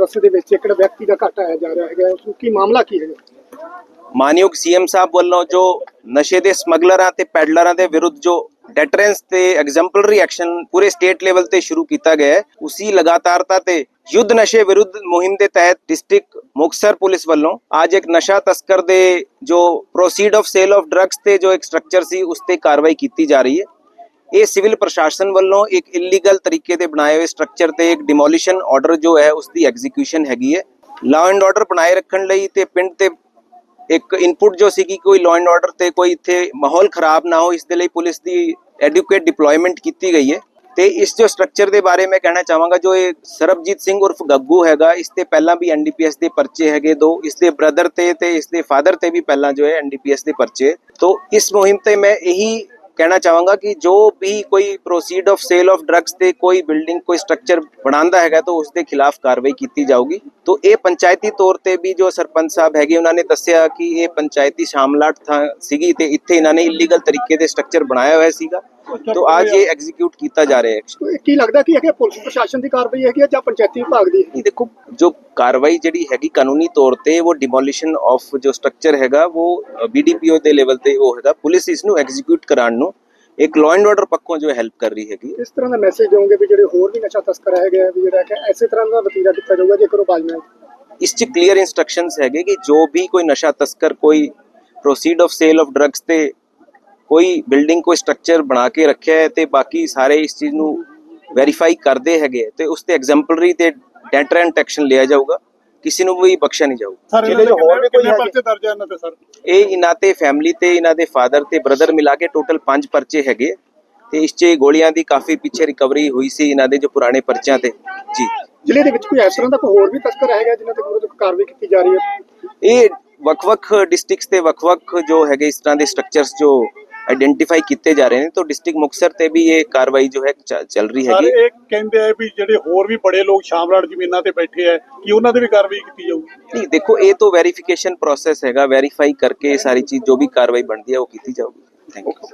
ਬਸਤੀ ਦੇ ਵਿੱਚ ਇੱਕ ਵਿਅਕਤੀ ਦਾ ਘਟ ਆਇਆ ਜਾ ਰਿਹਾ ਹੈਗਾ, ਉਸ ਨੂੰ ਕੀ ਮਾਮਲਾ ਕੀ ਹੈਗਾ? ਮਾਨਯੋਗ ਸੀਐਮ ਸਾਹਿਬ ਵੱਲੋਂ ਜੋ ਨਸ਼ੇ ਦੇ ਸਮਗਲਰਾਂ ਤੇ ਪੈਡਲਰਾਂ ਦੇ ਵਿਰੁੱਧ ਜੋ ਡੈਟਰੈਂਸ ਤੇ ਐਗਜ਼ੈਂਪਲਰੀ ਐਕਸ਼ਨ ਪੂਰੇ ਸਟੇਟ ਲੈਵਲ ਤੇ ਸ਼ੁਰੂ ਕੀਤਾ ਗਿਆ ਹੈ, ਉਸੀ ਲਗਾਤਾਰਤਾ ਤੇ ਯੁੱਧ ਨਸ਼ੇ ਵਿਰੁੱਧ ਮੁਹਿੰਮ ਦੇ ਤਹਿਤ ਡਿਸਟ੍ਰਿਕਟ ਮੁਕਤਸਰ ਪੁਲਿਸ ਵੱਲੋਂ ਅੱਜ ਇੱਕ ਨਸ਼ਾ ਤਸਕਰ ਦੇ ਜੋ proceed of sale of drugs ਤੇ ਜੋ ਇੱਕ ਸਟਰਕਚਰ ਸੀ, ਉਸ ਤੇ ਕਾਰਵਾਈ ਕੀਤੀ ਜਾ ਰਹੀ ਹੈ। ਇਹ ਸਿਵਲ ਪ੍ਰਸ਼ਾਸਨ ਵੱਲੋਂ ਇੱਕ ਇਲੀਗਲ ਤਰੀਕੇ ਦੇ ਬਣਾਏ ਹੋਏ ਸਟਰਕਚਰ ਤੇ ਇੱਕ ਡਿਮੋਲੀਸ਼ਨ ਆਰਡਰ ਜੋ ਹੈ ਉਸ ਦੀ ਐਗਜ਼ੀਕਿਊਸ਼ਨ ਹੈਗੀ ਹੈ। ਲਾਅ ਐਂਡ ਆਰਡਰ ਬਣਾਏ ਰੱਖਣ ਲਈ ਤੇ ਪਿੰਡ ਤੇ ਇੱਕ ਇਨਪੁਟ ਜੋ ਸੀ ਕਿ ਕੋਈ ਲਾਅ ਐਂਡ ਆਰਡਰ ਤੇ ਕੋਈ ਇੱਥੇ ਮਾਹੌਲ ਖਰਾਬ ਨਾ ਹੋ, ਇਸ ਦੇ ਲਈ ਪੁਲਿਸ ਦੀ ਐਡੁਕੇਟ ਡਿਪਲੋਇਮੈਂਟ ਕੀਤੀ ਗਈ ਹੈ। ਤੇ ਇਸ ਜੋ ਸਟਰਕਚਰ ਦੇ ਬਾਰੇ ਮੈਂ ਕਹਿਣਾ ਚਾਹਾਂਗਾ, ਜੋ ਇਹ ਸਰਬਜੀਤ ਸਿੰਘ ਉਰਫ ਗੱਗੂ ਹੈਗਾ, ਇਸ ਤੇ ਪਹਿਲਾਂ ਵੀ ਐਨਡੀਪੀਐਸ ਦੇ ਪਰਚੇ ਹੈਗੇ ਦੋ, ਇਸ ਦੇ ਬ੍ਰਦਰ ਤੇ ਤੇ ਇਸ ਦੇ ਫਾਦਰ ਤੇ ਵੀ ਪਹਿਲਾਂ ਜੋ ਹੈ ਐਨਡੀਪੀਐਸ ਦੇ ਪਰਚੇ। ਤੋਂ ਇਸ ਮੁਹਿੰਮ ਤੇ ਮੈਂ ਇਹੀ ਕਹਿਣਾ ਚਾਹਾਂਗਾ ਕਿ ਜੋ ਵੀ ਕੋਈ proceed of sale of drugs ਤੇ ਕੋਈ ਬਿਲਡਿੰਗ ਕੋਈ ਸਟਰਕਚਰ ਬਣਾਉਂਦਾ ਹੈਗਾ ਤਾਂ ਉਸ ਦੇ ਖਿਲਾਫ ਕਾਰਵਾਈ ਕੀਤੀ ਜਾਊਗੀ। ਤੋਂ ਇਹ ਪੰਚਾਇਤੀ ਤੌਰ ਤੇ ਵੀ ਜੋ ਸਰਪੰਚ ਸਾਹਿਬ ਹੈਗੇ, ਉਹਨਾਂ ਨੇ ਦੱਸਿਆ ਕਿ ਇਹ ਪੰਚਾਇਤੀ ਸ਼ਾਮਲਾਟ ਥਾਂ ਸੀਗੀ ਤੇ ਇੱਥੇ ਇਹਨਾਂ ਨੇ ਇਲੀਗਲ ਤਰੀਕੇ ਦੇ ਸਟਰਕਚਰ ਬਣਾਇਆ ਹੋਇਆ ਸੀਗਾ। ਤੋਂ ਅੱਜ ਇਹ ਐਗਜ਼ੀਕਿਊਟ ਕੀਤਾ ਜਾ ਰਿਹਾ ਹੈ ਕੀ ਲੱਗਦਾ ਕਿ ਇਹ ਪੁਲਿਸ ਪ੍ਰਸ਼ਾਸਨ ਦੀ ਕਾਰਵਾਈ ਹੈਗੀ ਹੈ ਜਾਂ ਪੰਚਾਇਤੀ ਵਿਭਾਗ ਦੀ ਨਹੀਂ ਦੇਖੋ ਜੋ ਕਾਰਵਾਈ ਜਿਹੜੀ ਹੈਗੀ ਕਾਨੂੰਨੀ ਤੌਰ ਤੇ ਉਹ ਡਿਮੋਲੀਸ਼ਨ ਆਫ ਜੋ ਸਟਰਕਚਰ ਹੈਗਾ ਉਹ ਬੀਡੀਪੀਓ ਦੇ ਲੈਵਲ ਤੇ ਉਹ ਹੈਗਾ। ਪੁਲਿਸ ਇਸ ਨੂੰ ਐਗਜ਼ੀਕਿਊਟ ਕਰਾਉਣ ਨੂੰ ਇੱਕ ਲਾਅ ਐਂਡ ਆਰਡਰ ਪੱਖੋਂ ਜੋ ਹੈਲਪ ਕਰ ਰਹੀ ਹੈਗੀ। ਇਸ ਤਰ੍ਹਾਂ ਦਾ ਮੈਸੇਜ ਦਿਓਗੇ ਵੀ ਜਿਹੜੇ ਹੋਰ ਵੀ ਨਸ਼ਾ ਤਸਕਰ ਹੈਗੇ ਆ ਵੀ ਜਿਹੜਾ ਕਿ ਐਸੇ ਤਰ੍ਹਾਂ ਦਾ ਵਤੀਰਾ ਕੀਤਾ ਜਾਊਗਾ ਜੇਕਰ ਉਹ ਬਾਜਨਾ ਇਸ ਚ ਕਲੀਅਰ ਇਨਸਟਰਕਸ਼ਨਸ ਹੈਗੇ ਕਿ ਜੋ ਵੀ ਕੋਈ ਨਸ਼ਾ ਤਸਕਰ ਕੋਈ proceed of sale of drugs ਤੇ ਕੋਈ ਬਿਲਡਿੰਗ ਕੋਈ ਸਟਰਕਚਰ ਬਣਾ ਕੇ ਰੱਖਿਆ ਹੈ ਤੇ ਬਾਕੀ ਸਾਰੇ ਇਸ ਚੀਜ਼ ਨੂੰ ਵੈਰੀਫਾਈ ਕਰਦੇ ਹੈਗੇ ਤੇ ਉਸ ਤੇ ਐਗਜ਼ੈਂਪਲਰੀ ਤੇ ਡੈਟਰੈਂਟ ਐਕਸ਼ਨ ਲਿਆ ਜਾਊਗਾ ਕਿਸੇ ਨੂੰ ਵੀ ਬਖਸ਼ਿਆ ਨਹੀਂ ਜਾਊਗਾ। ਚ ਹੋਰ ਵੀ ਕੋਈ? ਪਰਚੇ ਦਰਜ ਹੈ ਇਹਨਾਂ ਤੇ ਸਰ? ਇਹ ਇਹਨਾਂ ਤੇ ਫੈਮਿਲੀ ਤੇ ਇਹਨਾਂ ਦੇ ਫਾਦਰ ਤੇ ਬ੍ਰਦਰ ਮਿਲਾ ਕੇ ਟੋਟਲ 5 ਪਰਚੇ ਹੈਗੇ ਤੇ ਇਸ 'ਚ ਗੋਲੀਆਂ ਦੀ ਕਾਫੀ ਪਿੱਛੇ ਰਿਕਵਰੀ ਹੋਈ ਸੀ ਇਹਨਾਂ ਦੇ ਜੋ ਪੁਰਾਣੇ ਪਰਚਿਆਂ ਤੇ। ਜੀ। ਜ਼ਿਲ੍ਹੇ ਦੇ ਵਿੱਚ ਕੋਈ ਇਸ ਤਰ੍ਹਾਂ ਦਾ ਕੋਈ ਹੋਰ ਵੀ ਤਸਕਰ ਹੈਗਾ ਜਿਨ੍ਹਾਂ ਤੇ ਵਿਰੁੱਧ ਕਾਰਵਾਈ ਕੀਤੀ ਜਾ ਰਹੀ ਹੈ? ਇਹ ਵੱਖ-ਵੱਖ ਡਿਸਟ੍ਰਿਕਟਸ ਤੇ ਵੱਖ-ਵੱਖ ਜੋ ਹੈਗੇ ਇਸ ਤਰ੍ਹਾਂ ਦੇ ਸਟਰਕਚਰਸ ਜੋ ਆਇਡੈਂਟੀਫਾਈ ਕੀਤੇ ਜਾ ਰਹੇ ਨੇ ਤਾਂ ਡਿਸਟ੍ਰਿਕਟ ਮੁਕਤਸਰ ਤੇ ਵੀ ਇਹ ਕਾਰਵਾਈ ਜੋ ਹੈ ਚੱਲ ਰਹੀ ਸਰ ਹੈਗੀ। ਇਹ ਕਹਿੰਦੇ ਆ ਵੀ ਜਿਹੜੇ ਹੋਰ ਵੀ ਬੜੇ ਲੋਕ ਸ਼ਾਮਲਾਟ ਜ਼ਮੀਨਾਂ ਤੇ ਬੈਠੇ ਆ ਕਿ ਉਹਨਾਂ ਦੇ ਵੀ ਕਾਰਵਾਈ ਕੀਤੀ ਜਾਊਗੀ? ਨਹੀਂ ਦੇਖੋ ਇਹ ਤਾਂ ਵੈਰੀਫਿਕੇਸ਼ਨ ਪ੍ਰੋਸੈਸ ਹੈਗਾ ਵੈਰੀਫਾਈ ਕਰਕੇ ਇਹ ਸਾਰੀ ਚੀਜ਼ ਜੋ ਵੀ ਕਾਰਵਾਈ ਬਣਦੀ ਹੈ ਉਹ ਕੀਤੀ ਜਾਊਗੀ। Thank you